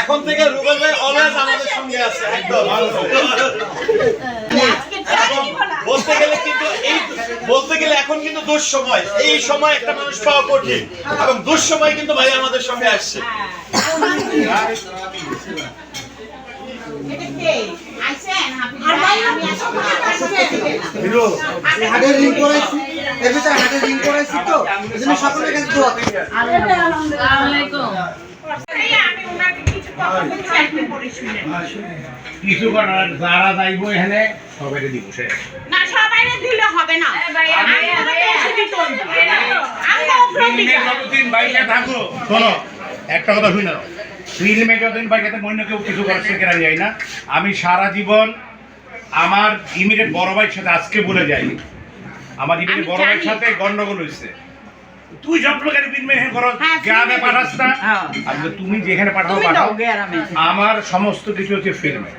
এখন থেকে রুবেল ভাই অলওয়েজ আমাদের সঙ্গে আছে একদম। বলতে গেলে কিন্তু এই বলতে গেলে এখন কিন্তু দুঃসময়। এই সময় একটা মানুষ পাওয়া কঠিন। এবং দুঃসময় কিন্তু ভাই আমাদের সঙ্গে আসছে। এটা হিরো হাটের রিং করাইছি হাটের রিং করাইছি তো এই জন্য সকলের কাছে দোয়া আমি কিছু করার যারা যাইব এখানে সবাই দিব সে। না সবাই দিলে হবে না। যতদিন বাইরে থাকো শোনো একটা কথা শুনে নাও। ফিল্মে যতদিন বাইরে থাকে মনে কেউ কিছু করছে কেনা যায় না? আমি সারা জীবন আমার ইমিডিয়েট বড় ভাইয়ের সাথে আজকে বলে যাই আমার ইমিডিয়েট বড় ভাইয়ের সাথে গন্ডগোল হয়েছে তুই সব লোকের ফিল্মে হ্যাঁ করো হ্যাঁ, গ্রামে পাঠাস না হ্যাঁ। বলি, তুমি যেখানে পাঠাও পাঠাও আমার সমস্ত কিছু হচ্ছে ফিল্মে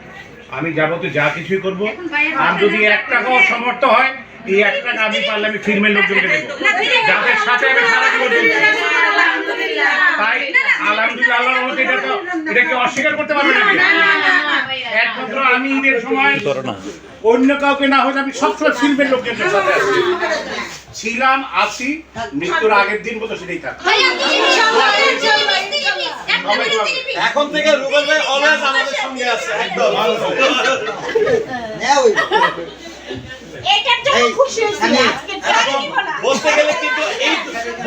আমি যাবতীয় যা কিছুই করব আর যদি এক টাকাও সমর্থ হয় এই এক টাকা আমি পারলে আমি ফিল্মের লোকজনকে দেবো যাদের সাথে আমি সারা জীবন। তাই আলহামদুলিল্লাহ আল্লাহর রহমতে এটা তো এটা কি অস্বীকার করতে পারবে নাকি একমাত্র আমি ঈদের সময় অন্য কাউকে না হলে আমি সবসময় শিল্পের লোকজনের সাথে ছিলাম আসি মৃত্যুর আগের দিন মতো সেটাই থাকবে এখন থেকে রুবেল ভাই অলওয়েজ আমাদের সঙ্গে আছে একদম। এই, খুশি হয়েছি আজকে চাকরি নিব না বলতে গেলে কিন্তু এই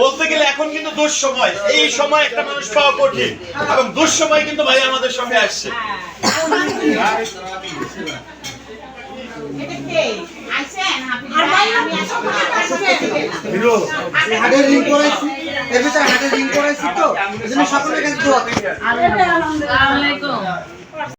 বলতে গেলে এখন কিন্তু দুঃসময়। এই সময় একটা মানুষ পাওয়া কঠিন। এবং দুঃসময় কিন্তু ভাই আমাদের সঙ্গে আসছে। হাটের রিং করাইছি। এর ভিতরে হাটের রিং করাইছি তো। এই জন্য সকলের কাছে দোয়া